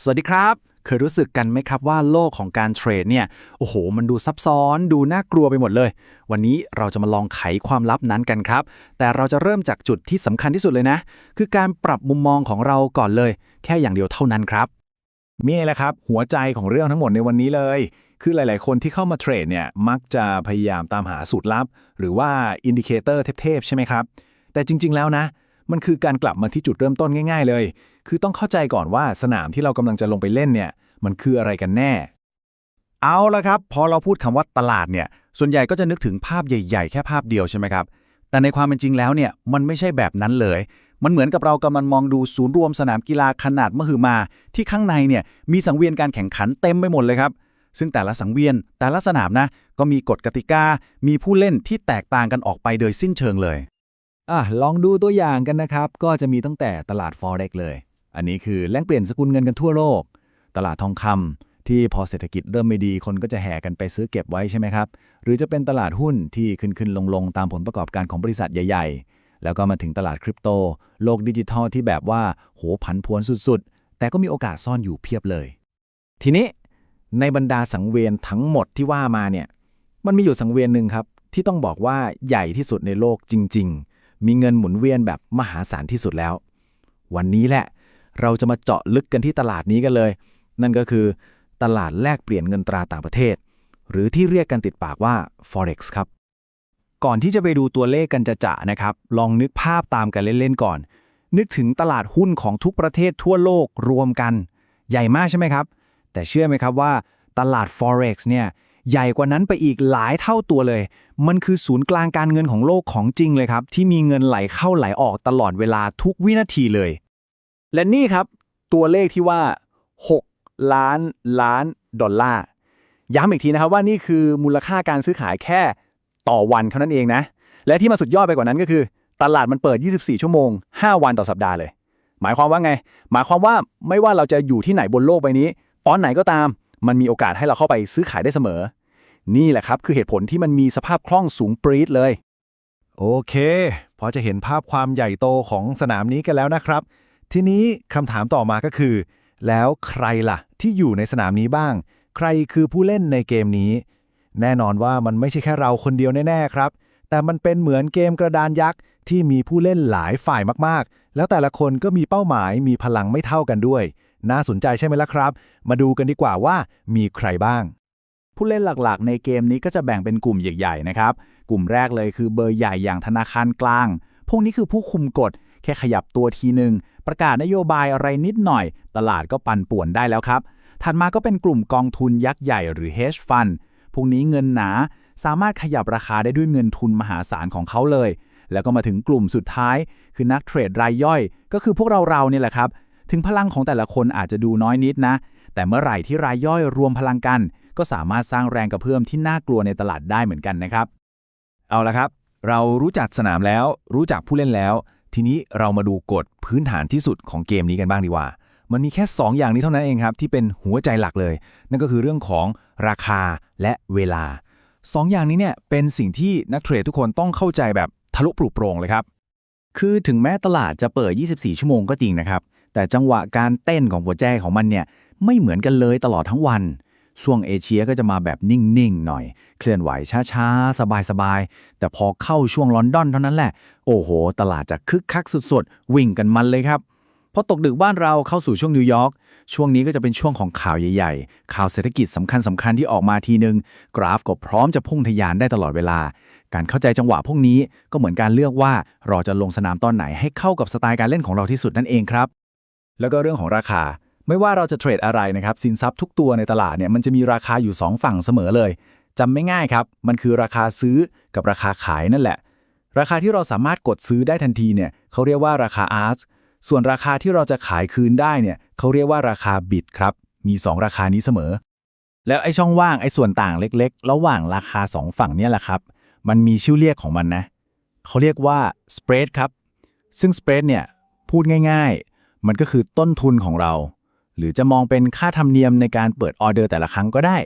สวัสดีครับ เคยรู้สึกกันไหมครับว่าโลกของการเทรดเนี่ย โอ้โห มันดูซับซ้อน ดูน่ากลัวไปหมดเลย วันนี้เราจะมาลองไขความลับนั้นกันครับ แต่เราจะเริ่มจากจุดที่สำคัญที่สุดเลยนะ คือการปรับมุมมองของเราก่อนเลย แค่อย่างเดียวเท่านั้นครับนี่แหละครับ หัวใจของเรื่องทั้งหมดในวันนี้เลย คือหลาย ๆ คนที่เข้ามาเทรดเนี่ย มักจะพยายามตามหาสูตรลับ หรือว่าอินดิเคเตอร์เทพๆใช่ไหมครับ แต่จริง ๆ แล้วนะ มันคือการกลับมาที่จุดเริ่มต้นง่าย ๆ เลย คือต้องเข้าใจก่อนว่าสนามที่เรากำลังจะลงไปเล่นเนี่ย มันคืออะไรกันแน่ เอาละครับ พอเราพูดคำว่าตลาดเนี่ย ส่วนใหญ่ก็จะนึกถึงภาพใหญ่ ๆ แค่ภาพเดียวใช่ไหมครับ แต่ในความเป็นจริงแล้วเนี่ย มันไม่ใช่แบบนั้นเลย มันเหมือนกับเรากำลังมองดูศูนย์รวมสนามกีฬาขนาดมหึมา ที่ข้างในเนี่ยมีสังเวียนการแข่งขันเต็มไปหมดเลยครับซึ่งแต่ละสังเวียนแต่ละสนามนะ ก็มีกฎกติกา มีผู้เล่นที่แตกต่างกันออกไปโดยสิ้นเชิงเลย อะ ลองดูตัวอย่างกันนะครับ ก็จะมีตั้งแต่ตลาด Forex เลย อันนี้คือแลกเปลี่ยนสกุลเงินกันทั่วโลก ตลาดทองคำที่พอเศรษฐกิจเริ่มไม่ดีคนก็จะแห่กันไปซื้อเก็บไว้ใช่ไหมครับ หรือจะเป็นตลาดหุ้นที่ขึ้นขึ้นลงลงๆตามผลประกอบการของบริษัทใหญ่ ๆ แล้วก็มาถึงตลาดคริปโต โลกดิจิทัลที่แบบว่าโหผันผวนสุดๆ แต่ก็มีโอกาสซ่อนอยู่เพียบเลย ทีนี้ในบรรดาสังเวียนทั้งหมดที่ว่ามาเนี่ยมันมีอยู่สังเวียนหนึ่งครับ ที่ต้องบอกว่าใหญ่ที่สุดในโลกจริง ๆ มีเงินหมุนเวียนแบบมหาศาลที่สุดแล้ว วันนี้แหละ เราจะมาเจาะลึกกันที่ตลาดนี้กันเลย นั่นก็คือ ตลาดแลกเปลี่ยนเงินตราต่างประเทศ หรือที่เรียกกันติดปากว่า forex ครับ ก่อนที่จะไปดูตัวเลขกันจะจะนะครับ ลองนึกภาพตามกันเล่นๆก่อน นึกถึงตลาดหุ้นของทุกประเทศทั่วโลกรวมกัน ใหญ่มากใช่ไหมครับ แต่เชื่อไหมครับว่าตลาด forex เนี่ยใหญ่กว่านั้นไปอีกหลายเท่าตัวเลย มันคือศูนย์กลางการเงินของโลกของจริงเลยครับ ที่มีเงินไหลเข้าไหลออกตลอดเวลาทุกวินาทีเลย และนี่ครับ ตัวเลขที่ว่า 6 ล้านล้านดอลลาร์ ย้ำอีกทีนะครับว่านี่คือมูลค่าการซื้อขายแค่ต่อวันเท่านั้นเองนะ และที่มาสุดยอดไปกว่านั้นก็คือ ตลาดมันเปิด 24 ชั่วโมง 5 วันต่อสัปดาห์เลย หมายความว่าไง หมายความว่าไม่ว่าเราจะอยู่ที่ไหนบนโลกใบนี้ตอนไหนก็ตาม มันมีโอกาสให้เราเข้าไปซื้อขายได้เสมอ นี่แหละครับคือเหตุผลที่มันมีสภาพคล่องสูงปรี๊ดเลย โอเค พอจะเห็นภาพความใหญ่โตของสนามนี้กันแล้วนะครับ ทีนี้คำถามต่อมาก็คือ แล้วใครล่ะ ที่อยู่ในสนามนี้บ้าง ใครคือผู้เล่นในเกมนี้ แน่นอนว่ามันไม่ใช่แค่เราคนเดียวแน่ๆครับ แต่มันเป็นเหมือนเกมกระดานยักษ์ที่มีผู้เล่นหลายฝ่ายมากๆ แล้วแต่ละคนก็มีเป้าหมายมีพลังไม่เท่ากันด้วย น่าสนใจใช่ไหมล่ะครับ มาดูกันดีกว่าว่ามีใครบ้าง ผู้เล่นหลักๆ ในเกมนี้ก็จะแบ่งเป็นกลุ่มใหญ่ ๆ นะครับ กลุ่มแรกเลยคือเบอร์ใหญ่อย่างธนาคารกลาง พวกนี้คือผู้คุมกฎ แค่ขยับตัวทีหนึ่งประกาศนโยบายอะไรนิดหน่อย ตลาดก็ปั่นป่วนได้แล้วครับ ถัดมาก็เป็นกลุ่มกองทุนยักษ์ใหญ่หรือ hedge fund พวกนี้เงินหนาสามารถขยับราคาได้ด้วยเงินทุนมหาศาลของเขาเลย แล้วก็มาถึงกลุ่มสุดท้าย คือนักเทรดรายย่อย ก็คือพวกเราๆเนี่ยแหละครับ ถึงพลังของแต่ละคนอาจจะดูน้อยนิดนะ แต่เมื่อไหร่ที่รายย่อยรวมพลังกัน ก็สามารถสร้างแรงกระเพื่อมที่น่ากลัวในตลาดได้เหมือนกันนะครับ เอาละครับ เรารู้จักสนามแล้ว รู้จักผู้เล่นแล้ว ทีนี้เรามาดูกฎพื้นฐานที่สุดของเกมนี้กันบ้างดีกว่า มันมีแค่ 2 อย่างนี้เท่านั้นเองครับ ที่เป็นหัวใจหลักเลย นั่นก็คือเรื่องของราคาและเวลา 2ออย่างนี้เนี่ยเป็นสิ่งที่นักเทรดทุกคนต้องเข้าใจแบบทะลุปลุกโปร่งเลยครับ คือถึงแม้ตลาดจะเปิด 24 ชั่วโมงก็จริงนะครับ แต่จังหวะการเต้นของหัวใจของมันเนี่ยไม่เหมือนกันเลยตลอดทั้งวัน ช่วงเอเชียก็จะมาแบบนิ่ง ๆ หน่อย เคลื่อนไหวช้า ๆ สบาย ๆ แต่พอเข้าช่วงลอนดอนเท่านั้นแหละ โอ้โห ตลาดจะคึกคักสุด ๆ วิ่งกันมันเลยครับพอตกดึกบ้านเราเข้าสู่ช่วงนิวยอร์กช่วงนี้ก็จะเป็นช่วงของข่าวใหญ่ ๆ ข่าวเศรษฐกิจสำคัญสคัญๆที่ออกมาทีนึง กราฟก็พร้อมจะพุ่งทะยานได้ตลอดเวลา การเข้าใจจังหวะพวกนี้ก็เหมือนการเลือกว่าเราจะลงสนามตอนไหนให้เข้ากับสไตล์การเล่นของเราที่สุดนั่นเองครับ แล้วก็เรื่องของราคา ไม่ว่าเราจะเทรดอะไรนะครับสินทรัพย์ทุกตัวในตลาดเนี่ยมันจะมีราคาอยู่ 2 ฝั่งเสมอเลยจำไม่ง่ายครับ มันคือราคาซื้อกับราคาขายนั่นแหละ ราคาที่เราสามารถกดซื้อได้ทันทีเนี่ยเขาเรียกว่าราคา ask ส่วนราคาที่เราจะขายคืนได้เนี่ยเขาเรียกว่าราคา bid ครับมี 2 ราคานี้เสมอ แล้วไอ้ช่องว่างไอ้ส่วนต่างเล็กๆ ระหว่างราคา 2 ฝั่งเนี่ยแหละครับ มันมีชื่อเรียกของมันนะเขาเรียกว่า spread ครับซึ่ง spread เนี่ยพูดง่าย ๆ มันก็คือต้นทุนของเรา หรือจะมองเป็นค่าธรรมเนียมในการเปิดออเดอร์แต่ละครั้งก็ได้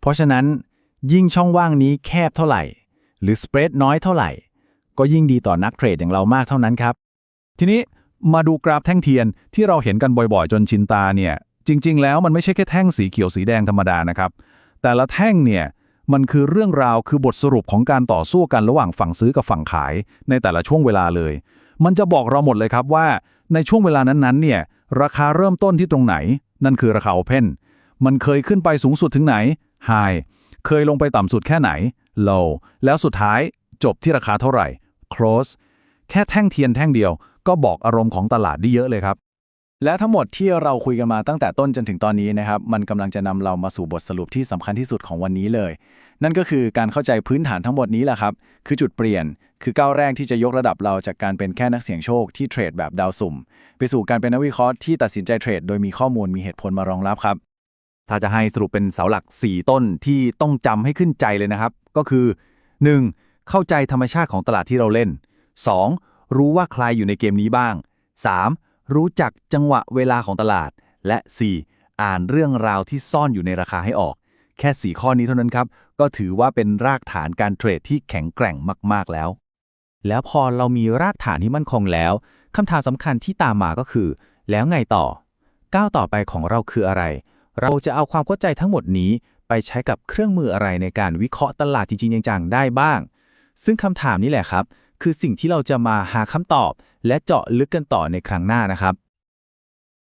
เพราะฉะนั้น ยิ่งช่องว่างนี้แคบเท่าไหร่ หรือ spread น้อยเท่าไหร่ ก็ยิ่งดีต่อนักเทรดอย่างเรามากเท่านั้นครับ ทีนี้มาดูกราฟแท่งเทียนที่เราเห็นกันบ่อยๆ จนชินตาเนี่ย จริง ๆ แล้วมันไม่ใช่แค่แท่งสีเขียวสีแดงธรรมดานะครับ แต่ละแท่งเนี่ยมันคือเรื่องราวคือบทสรุปของการต่อสู้กันระหว่างฝั่งซื้อกับฝั่งขายในแต่ละช่วงเวลาเลย มันจะบอกเราหมดเลยครับว่า ในช่วงเวลานั้นๆเนี่ยราคาเริ่มต้นที่ตรงไหน นั่นคือราคา Open มันเคยขึ้นไปสูงสุดถึงไหน High เคยลงไปต่ำสุดแค่ไหน Low แล้วสุดท้ายจบที่ราคาเท่าไหร่ Close แค่แท่งเทียนแท่งเดียว ก็บอกอารมณ์ของตลาดได้เยอะเลยครับ และทั้งหมดที่เราคุยกันมาตั้งแต่ต้นจนถึงตอนนี้นะครับ มันกำลังจะนำเรามาสู่บทสรุปที่สำคัญที่สุดของวันนี้เลย นั่นก็คือการเข้าใจพื้นฐานทั้งหมดนี้แหละครับ คือจุดเปลี่ยน คือก้าวแรกที่จะยกระดับเราจากการเป็นแค่นักเสี่ยงโชคที่เทรดแบบดาวสุ่ม ไปสู่การเป็นนักวิเคราะห์ที่ตัดสินใจเทรดโดยมีข้อมูลมีเหตุผลมารองรับครับ ถ้าจะให้สรุปเป็นเสาหลัก 4 ต้นที่ต้องจำให้ขึ้นใจเลยนะครับ ก็คือ 1. เข้าใจธรรมชาติของตลาดที่เราเล่น 2. รู้ว่าใครอยู่ในเกมนี้บ้าง 3. รู้จักจังหวะเวลาของตลาด และ 4. อ่านเรื่องราวที่ซ่อนอยู่ในราคาให้ออก แค่ 4 ข้อนี้เท่านั้นครับ ก็ถือว่าเป็นรากฐานการเทรดที่แข็งแกร่งมาก ๆ แล้ว แล้วพอเรามีรากฐานที่มั่นคงแล้วคำถามสำคัญที่ตามมาก็คือ แล้วไงต่อ ก้าวต่อไปของเราคืออะไร เราจะเอาความเข้าใจทั้งหมดนี้ไปใช้กับเครื่องมืออะไรในการวิเคราะห์ตลาดจริงๆจังๆได้บ้าง ซึ่งคำถามนี้แหละครับ คือสิ่งที่เราจะมาหาคำตอบ และเจาะลึกกันต่อในครั้งหน้านะครับ